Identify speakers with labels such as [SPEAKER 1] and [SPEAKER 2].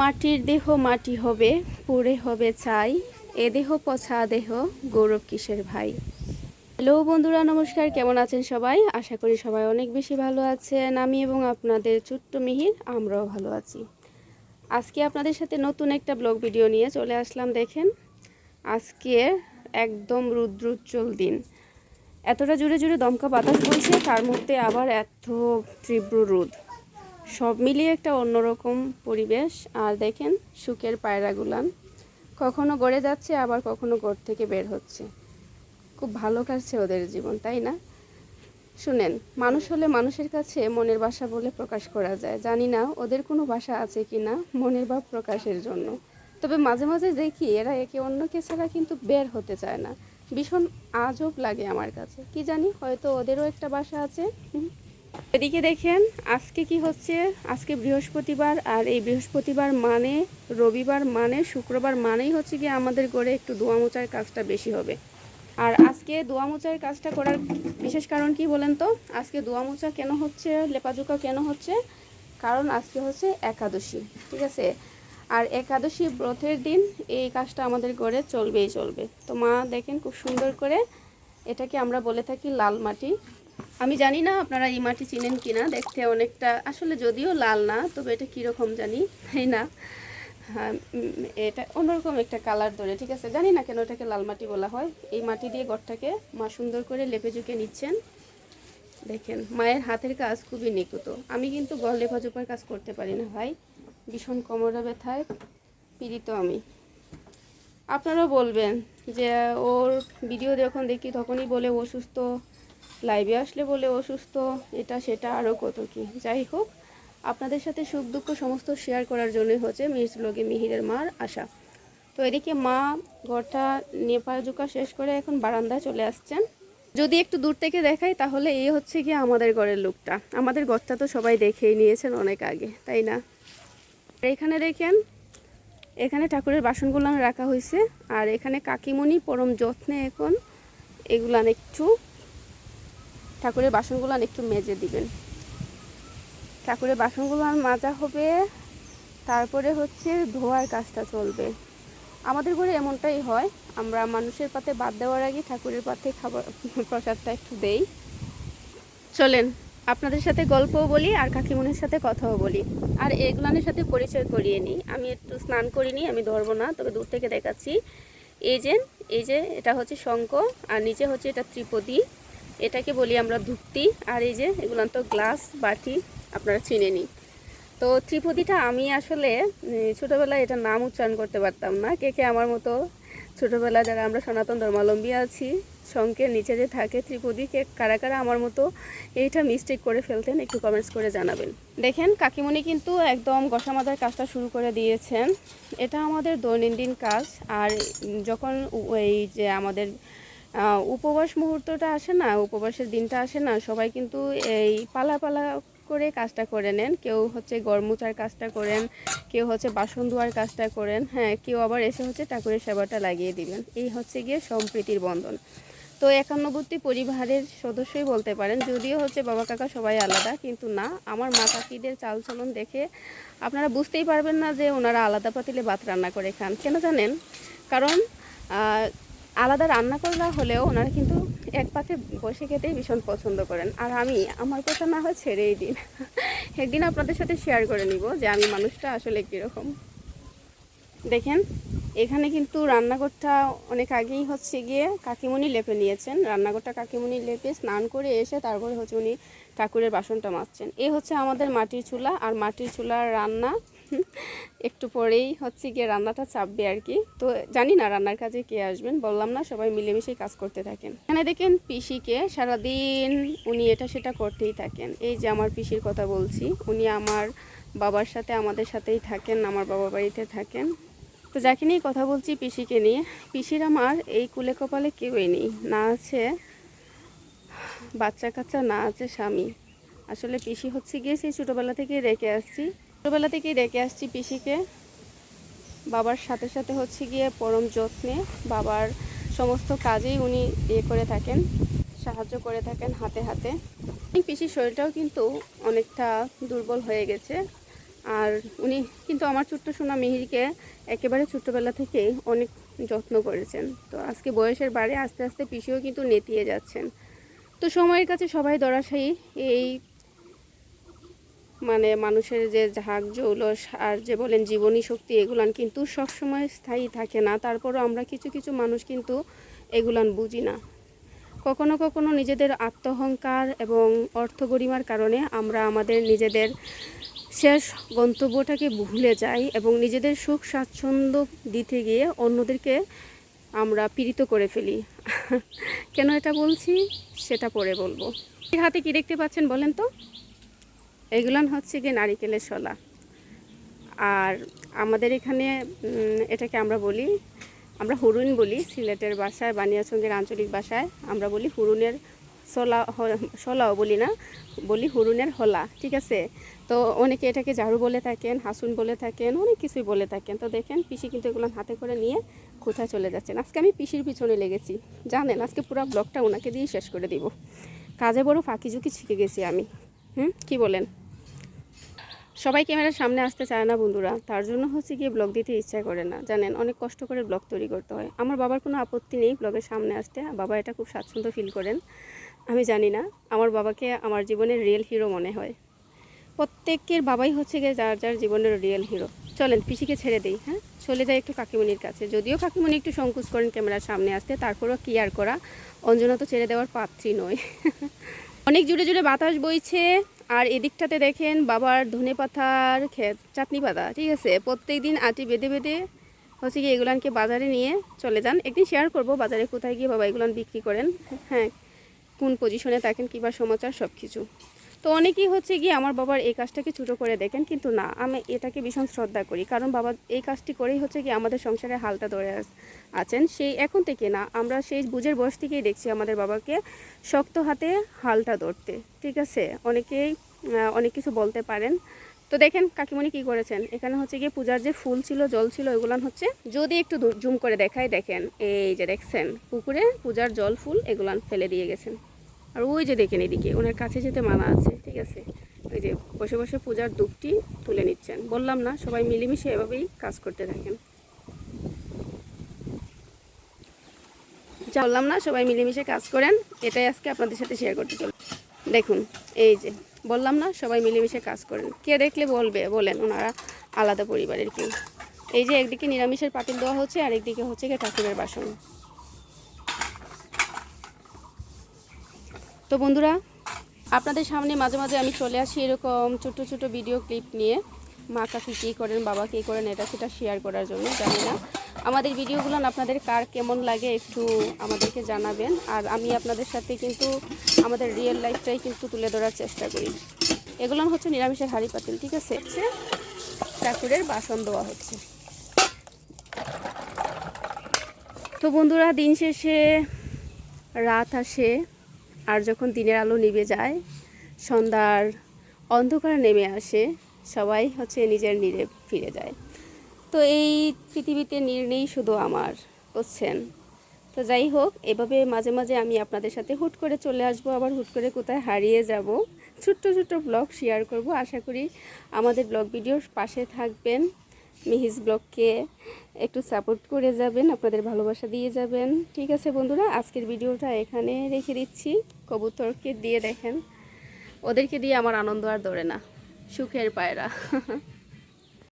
[SPEAKER 1] মাটির দেহ মাটি হবে, পুড়ে হবে চাই এ দেহ পছা দেহ, গৌরব কিসের ভাই? হ্যালো বন্ধুরা, নমস্কার। কেমন আছেন সবাই? আশা করি সবাই অনেক বেশি ভালো আছেন। আমি এবং আপনাদের ছোট্ট মিহির, আমরাও ভালো আছি। আজকে আপনাদের সাথে নতুন একটা ব্লগ ভিডিও নিয়ে চলে আসলাম, দেখেন। আজকে একদম রুদ্রোজ্জ্বল দিন। এতটা জুড়ে জুড়ে দমকা বাতাস বইছে, তার মধ্যে আবার এত তীব্র রোদ। সব মিলিয়ে একটা অন্যরকম পরিবেশ। আর দেখেন, সুখের পায়রাগুলান কখনো গড়ে যাচ্ছে, আবার কখনো গড় থেকে বের হচ্ছে। খুব ভালো কাটছে ওদের জীবন, তাই না? শুনেন, মানুষ হলে মানুষের কাছে মনের বাসা বলে প্রকাশ করা যায়। জানি না ওদের কোনো বাসা আছে কি না মনের ভাব প্রকাশের জন্য। তবে মাঝে মাঝে দেখি এরা একে অন্যকে ছাড়া কিন্তু বের হতে চায় না। ভীষণ আজব লাগে আমার কাছে। কি জানি, হয়তো ওদেরও একটা বাসা আছে। এদিকে দেখেন, আজকে কি হচ্ছে? আজকে বৃহস্পতিবার, আর এই বৃহস্পতিবার মানে রবিবার মানে শুক্রবার মানেই হচ্ছে কি আমাদের গড়ে একটু দোয়া মোচার কাজটা বেশি হবে। আর আজকে দোয়া মোচার কাজটা করার বিশেষ কারণ কি বলেন তো? আজকে দোয়া মোচা কেন হচ্ছে? লেপাজুকা কেন হচ্ছে? কারণ আজকে হচ্ছে একাদশী, ঠিক আছে? আর একাদশী ব্রতের দিন এই কাজটা আমাদের ঘরে চলবেই চলবে। তো মা দেখেন খুব সুন্দর করে এটাকে আমরা বলে থাকি লাল মাটি আমি জানি না আপনারা এই মাটি চিনেন কি না দেখতে অনেকটা, আসলে যদিও লাল না, তবে এটা কীরকম জানি, তাই না? হ্যাঁ এটা অন্যরকম একটা কালার ধরে, ঠিক আছে? জানি না কেন এটাকে লাল মাটি বলা হয়। এই মাটি দিয়ে ঘরটাকে মা সুন্দর করে লেপে ঝুঁকে নিচ্ছেন। দেখেন, মায়ের হাতের কাজ খুবই নিকুত আমি কিন্তু ঘর লেপা জোপার কাজ করতে পারি না, ভাই। ভীষণ কোমরে ব্যথায় পীড়িত আমি। আপনারাও বলবেন যে ওর ভিডিও যখন দেখি, তখনই বলে অসুস্থ লাইভে আসলে বলে অসুস্থ, এটা সেটা আরও কত কি। যাই হোক, আপনাদের সাথে সুখ দুঃখ সমস্ত শেয়ার করার জন্যই হচ্ছে মিস ব্লগে মিহিরের মার আশা। তো এদিকে মা ঘরটা নেপা, জুকা শেষ করে এখন বারান্দায় চলে আসছেন। যদি একটু দূর থেকে দেখাই তাহলে এই হচ্ছে কি আমাদের ঘরের লুকটা। আমাদের ঘরটা তো সবাই দেখেই নিয়েছেন অনেক আগে, তাই না? এখানে দেখেন, এখানে ঠাকুরের বাসনগুলো রাখা হয়েছে আর এখানে কাকিমণি পরম যত্নে এখন এগুলান একটু ঠাকুরের বাসনগুলান একটু মেজে দিবেন। ঠাকুরের বাসনগুলো মাজা হবে, তারপরে হচ্ছে ধোয়ার কাজটা চলবে। আমাদের ঘরে এমনটাই হয়, আমরা মানুষের পাতে বাদ দেওয়ার আগে ঠাকুরের পাতে খাবার, প্রসাদটা একটু দেই। চলেন, আপনাদের সাথে গল্পও বলি আর কাকিমনির সাথে কথাও বলি। আর এগুলানের সাথে পরিচয় করিয়ে নিই। আমি একটু স্নান করিনি, আমি ধরবো না, তবে দূর থেকে দেখাচ্ছি। এই যে এই যে, এটা হচ্ছে শঙ্খ, আর নিচে হচ্ছে এটা ত্রিপদী। এটাকে বলি আমরা ধুক্তি আর এই যে এগুলান তো গ্লাস, বাটি আপনারা চিনে নিই তো ত্রিপদীটা আমি আসলে ছোটোবেলায় ছোটবেলায় এটা নাম উচ্চারণ করতে পারতাম না। কে কে আমার মতো ছোটবেলায় যারা আমরা সনাতন ধর্মাবলম্বী আছি শঙ্কের নিচে যে থাকে ত্রিপদী, কে কারা কারা আমার মতো এইটা মিস্টেক করে ফেলতেন, একটু কমেন্টস করে জানাবেন। দেখেন, কাকিমণি কিন্তু একদম গসামাদার কাজটা শুরু করে দিয়েছেন। এটা আমাদের দৈনন্দিন কাজ, আর যখন এই যে আমাদের উপবাস মুহূর্তটা আসে না, উপবাসের দিনটা আসে না, সবাই কিন্তু এই পালা পালা করে কাজটা করে নেন। কেউ হচ্ছে গরমুচার কাজটা করেন, কেউ হচ্ছে বাসন ধোয়ার কাজটা করেন হ্যাঁ কেউ আবার এসে হচ্ছে ঠাকুরের সেবাটা লাগিয়ে দিবেন এই হচ্ছে গিয়ে সম্প্রীতির বন্ধন। তো একান্নবর্তী পরিবারের সদস্যই বলতে পারেন, যদিও হচ্ছে বাবা কাকা সবাই আলাদা, কিন্তু না, আমার মা কাকিদের চালচলন দেখে আপনারা বুঝতেই পারবেন না যে ওনারা আলাদা পাতিলে ভাত রান্না করে খান। কেন জানেন? কারণ আলাদা রান্না করা হলেও ওনারা কিন্তু এক পাতে বসে খেতেই ভীষণ পছন্দ করেন। আর আমি, আমার কথা না হয় ছেড়েই দিন। একদিন আপনাদের সাথে শেয়ার করে নিব যে আমি মানুষটা আসলে কীরকম। দেখেন, এখানে কিন্তু রান্নাঘরটা অনেক আগেই হচ্ছে গিয়ে কাকিমণি লেপে নিয়েছেন। রান্নাঘরটা কাকিমণি লেপে স্নান করে এসে তারপরে হচ্ছে উনি ঠাকুরের বাসনটা মাজছেন। এই হচ্ছে আমাদের মাটির চুলা, আর মাটির চুলার রান্না একটু পরেই হচ্ছে গিয়ে রান্নাটা চাপবে আর কি। তো জানি না রান্নার কাজে কে আসবেন, বললাম না, সবাই মিলেমিশেই কাজ করতে থাকেন। এখানে দেখেন পিসিকে সারাদিন উনি এটা সেটা করতেই থাকেন। এই যে আমার পিসির কথা বলছি, উনি আমার বাবার সাথে আমাদের সাথেই থাকেন, আমার বাবা বাড়িতে থাকেন। তো যাকে নিয়ে কথা বলছি পিসিকে নিয়ে, পিসির আমার এই কুলে কপালে কেউই নেই, না আছে বাচ্চা কাচ্চা না আছে স্বামী। আসলে পিসি হচ্ছে গিয়ে সেই ছোটোবেলা থেকেই রেখে আসছি। ছোটোবেলা থেকেই ডেকে আসছি পিসিকে। বাবার সাথে সাথে হচ্ছে গিয়ে পরম যত্নে বাবার সমস্ত কাজেই উনি ইয়ে করে থাকেন, সাহায্য করে থাকেন হাতে হাতে। পিসির শরীরটাও কিন্তু অনেকটা দুর্বল হয়ে গেছে। আর উনি কিন্তু আমার ছোট্ট সোনা মিহিরকে একেবারে ছোট্টবেলা থেকেই অনেক যত্ন করেছেন। তো আজকে বয়সের বাড়ে আস্তে আস্তে পিসিও কিন্তু নেতিয়ে যাচ্ছেন। তো সময়ের কাছে সবাই দরাশায়ী এই মানে মানুষের যে ঝাঁক জৌলস আর যে বলেন জীবনী শক্তি, এগুলান কিন্তু সবসময় স্থায়ী থাকে না। তারপরও আমরা কিছু কিছু মানুষ কিন্তু এগুলান বুঝি না। কখনো কখনো নিজেদের আত্মহংকার এবং অর্থ অর্থগরিমার কারণে আমরা আমাদের নিজেদের শেষ গন্তব্যটাকে ভুলে যাই এবং নিজেদের সুখ, স্বাচ্ছন্দ্য দিতে গিয়ে অন্যদেরকে আমরা পীড়িত করে ফেলি। কেন এটা বলছি? সেটা পরে বলব। হাতে কি দেখতে পাচ্ছেন বলেন তো? এগুলান হচ্ছে গিয়ে নারিকেলের শলা আর আমাদের এখানে এটাকে আমরা বলি, আমরা হুরুন বলি, সিলেটের বাসায়, বানিয়াচঙ্গের আঞ্চলিক ভাষায় আমরা বলি হুরুনের সলা শলাও বলি না, বলি হুরুনের হলা, ঠিক আছে? তো অনেকে এটাকে ঝাড়ু বলে থাকেন, হাসুন বলে থাকেন, অনেক কিছুই বলে থাকেন। তো দেখেন, পিসি কিন্তু এগুলো হাতে করে নিয়ে কোথায় চলে যাচ্ছেন আজকে আমি পিসির পিছনে লেগেছি। জানেন, আজকে পুরো ব্লগটা ওনাকে দিয়ে শেষ করে দিব। কাজে বড় ফাঁকি ঝুঁকি শিখে গেছি আমি। হুম? কি বলেন? সবাই ক্যামেরার সামনে আসতে চায় না বন্ধুরা। তার জন্য হচ্ছে গিয়ে ব্লগ দিতে ইচ্ছা করে না। জানেন, অনেক কষ্ট করে ব্লগ তৈরি করতে হয়। আমার বাবার কোনো আপত্তি নেই ব্লগের সামনে আসতে। বাবা এটা খুব স্বাচ্ছন্দ্য ফিল করেন। আমি জানি না। আমার বাবাকে আমার জীবনের রিয়েল হিরো মনে হয়। প্রত্যেকের বাবাই হচ্ছে গিয়ে যার যার জীবনের রিয়েল হিরো চলেন, পিসিকে ছেড়ে দিই হ্যাঁ? চলে যাই একটু কাকিমণির কাছে। যদিও কাকিমণি একটু সংকোচ করেন ক্যামেরার সামনে আসতে। তারপরেও কি আর করা। অঞ্জনা তো ছেড়ে দেওয়ার পাত্রী নয়। অনেক জুড়ে জুড়ে বাতাস বইছে। আর এদিকটাতে দেখেন বাবার ধনে পাতার খেত চাটনি পাতা, ঠিক আছে? প্রত্যেক দিন আটি বেঁধে বেঁধে হচ্ছে কি এগুলানকে বাজারে নিয়ে চলে যান। একদিন শেয়ার করব বাজারে কোথায় গিয়ে বাবা এগুলান বিক্রি করেন। হ্যাঁ কোন পজিশনে থাকেন কিবা সমাচার সব কিছু তো অনেকেই হচ্ছে গিয়ে আমার বাবার এই কাজটাকে ছোটো করে দেখেন, কিন্তু না, আমি এটাকে ভীষণ শ্রদ্ধা করি। কারণ বাবা এই কাজটি করেই হচ্ছে কি আমাদের সংসারে হালটা ধরে আছেন। সেই এখন থেকে না, আমরা সেই বুঝের বয়স থেকেই দেখছি আমাদের বাবাকে শক্ত হাতে হালটা ধরতে, ঠিক আছে? অনেকেই অনেক কিছু বলতে পারেন। তো দেখেন কাকিমণি কি করেছেন? এখানে হচ্ছে গিয়ে পূজার যে ফুল ছিল, জল ছিল এগুলান হচ্ছে যদি একটু জুম করে দেখায় দেখেন, এই যে দেখছেন, পুকুরে পূজার জল ফুল এগুলান ফেলে দিয়ে গেছেন। আর ওই যে দেখেন এদিকে, ওনার কাছে যেতে মানা আছে, ঠিক আছে? ওই যে বসে বসে পূজার দুপটি তুলে নিচ্ছেন। বললাম না, সবাই মিলেমিশে এভাবেই কাজ করতে থাকেন। বললাম না, সবাই মিলেমিশে কাজ করেন, এটাই আজকে আপনাদের সাথে শেয়ার করতে চল দেখুন, এই যে, বললাম না, সবাই মিলেমিশে কাজ করেন। কে দেখলে বলবে, বলেন ওনারা আলাদা পরিবারের কেউ। এই যে একদিকে নিরামিষের পাতিল দেওয়া হচ্ছে আর একদিকে হচ্ছে গিয়ে ঠাকুরের বাসন। তো বন্ধুরা, আপনাদের সামনে মাঝে মাঝে আমি চলে আসি এরকম ছোট ছোট ভিডিও ক্লিপ নিয়ে। মা কাকি কী করেন, বাবা কী করেন, এটা সেটা শেয়ার করার জন্য, জানি না। আমাদের ভিডিওগুলো আপনাদের কার কেমন লাগে একটু আমাদেরকে জানাবেন। আর আমি আপনাদের সাথে কিন্তু আমাদের রিয়েল লাইফটাই কিন্তু তুলে ধরার চেষ্টা করি। এগুলো হচ্ছে নিরামিষের হাড়ি পাতিল, ঠিক আছে? ঠাকুরের বাসন দেওয়া হচ্ছে। তো বন্ধুরা, দিন শেষে রাত আসে। আর যখন দিনের আলো নিভে যায়, সন্ধ্যার অন্ধকার নেমে আসে, সবাই হচ্ছে নিজের নীড়ে ফিরে যায়। তো এই পৃথিবীতে নীর নেই, শুধু আমার, বুঝছেন? তো যাই হোক, এভাবে মাঝে মাঝে আমি আপনাদের সাথে হুট করে চলে আসব, আবার হুট করে কোথায় হারিয়ে যাব। ছোট্ট ছোট্ট ব্লগ শেয়ার করব। আশা করি আমাদের ব্লগ ভিডিওর পাশে থাকবেন। মিহিজ ব্লগকে একটু সাপোর্ট করে যাবেন, আপনাদের ভালোবাসা দিয়ে যাবেন। ঠিক আছে বন্ধুরা, আজকের ভিডিওটা এখানে রেখে দিচ্ছি। কবুতরকে দিয়ে দেখেন, ওদেরকে দিয়ে আমার আনন্দ আর ধরে না, সুখের পায়রা।